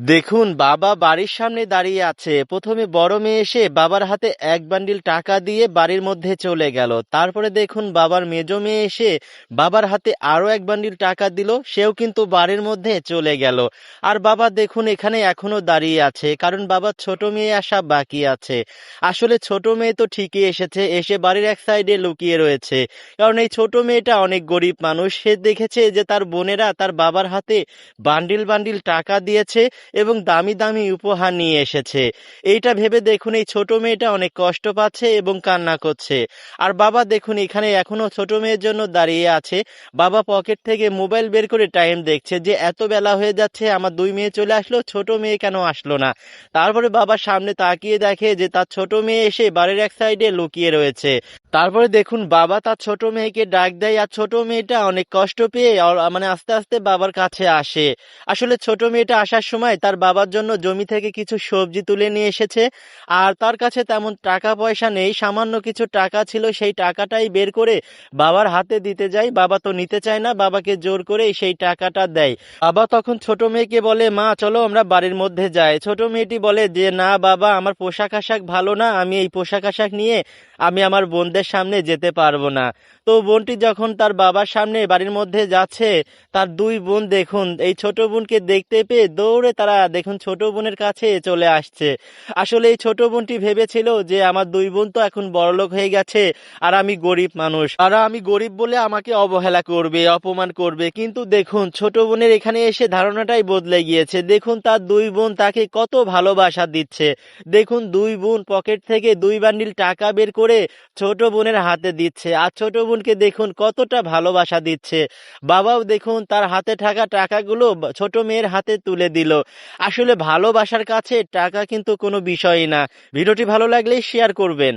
দেখুন, বাবা বাড়ির সামনে দাঁড়িয়ে আছে। প্রথমে বড় মেয়ে এসে বাবার হাতে এক বান্ডিল টাকা দিয়ে বাড়ির মধ্যে চলে গেল। তারপরে দেখুন, বাবার মেজো মেয়ে এসে বাবার হাতে আরও এক বান্ডিল টাকা দিল। সেও কিন্তু বাড়ির মধ্যে চলে গেল। আর বাবা দেখুন, এখানে এখনও দাঁড়িয়ে আছে, কারণ বাবার ছোট মেয়ে আসা বাকি আছে। আসলে ছোট মেয়ে তো ঠিকই এসেছে, এসে বাড়ির এক সাইডে লুকিয়ে রয়েছে। কারণ এই ছোট মেয়েটা অনেক গরিব মানুষ। সে দেখেছে যে তার বোনেরা তার বাবার হাতে বান্ডিল বান্ডিল টাকা দিয়েছে। এবং দামি দামি উপহার নিয়ে এসেছে। এইটা ভেবে দেখুন এই ছোট মেয়েটা অনেক কষ্ট পাচ্ছে এবং কান্না করছে। আর বাবা দেখুন এখানে এখনও ছোট মেয়ের জন্য দাঁড়িয়ে আছে। বাবা পকেট থেকে মোবাইল বের করে টাইম দেখছে যে এত বেলা হয়ে যাচ্ছে, আমার দুই মেয়ে চলে আসলো, ছোট মেয়ে কেন আসলো না? তারপরে বাবা সামনে তাকিয়ে দেখে যে তার ছোট মেয়ে এসে বাড়ির এক সাইডে লুকিয়ে রয়েছে। তারপরে দেখুন বাবা তার ছোট মেয়েকে ডাক দেয়, আর ছোট মেয়েটা অনেক কষ্ট পেয়ে মানে আস্তে আস্তে বাবার কাছে আসে। আসলে ছোট মেয়েটা আসার সময় তার বাবার জন্য জমি থেকে কিছু সবজি তুলে নিয়ে এসেছে। আর তার কাছে তেমন টাকা পয়সা নেই, সামান্য কিছু টাকা ছিল সেই টাকাটাই বের করে বাবার হাতে দিতে যায় বাবা তো নিতে চায় না, বাবাকে জোর করে সেই টাকাটা দেয়। বাবা তখন ছোট মেয়েকে বলে, মা, চলো আমরা বাড়ির মধ্যে যাই। ছোট মেয়েটি বলে, যে না, বাবা, আমার পোশাক আশাক ভালো না, আমি এই পোশাক আশাক নিয়ে আমি আমার বোনদের সামনে যেতে পারব না। তো বোনটি যখন তার বাবার সামনে বাড়ির মধ্যে যাচ্ছে, তার দুই বোন দেখুন, এই ছোট বোনকে দেখতে পেয়ে দৌড়ে তারা দেখুন ছোট বোনের কাছে চলে আসছে। আসলে এই ছোট বোনটি ভেবেছিল যে আমার দুই বোন তো এখন বড়লোক হয়ে গেছে আর আমি গরিব মানুষ। আর আমি গরিব বলে আমাকে অবহেলা করবে, অপমান করবে। কিন্তু দেখুন, ছোট বোনের এখানে এসে ধারণাটাই বদলে গিয়েছে। দেখুন, তার দুই বোন তাকে কত ভালোবাসা দিচ্ছে। দেখুন, দুই বোন পকেট থেকে দুই বান্ডিল টাকা বের করে ছোট বোনের হাতে দিচ্ছে। আর ছোট বোনকে দেখুন কতটা ভালোবাসা দিচ্ছে। বাবাও দেখুন তার হাতে থাকা টাকাগুলো ছোট মেয়ের হাতে তুলে দিল। আসলে ভালোবাসার কাছে টাকা কিন্তু কোনো বিষয়ই না। ভিডিওটি ভালো লাগলে শেয়ার করবেন।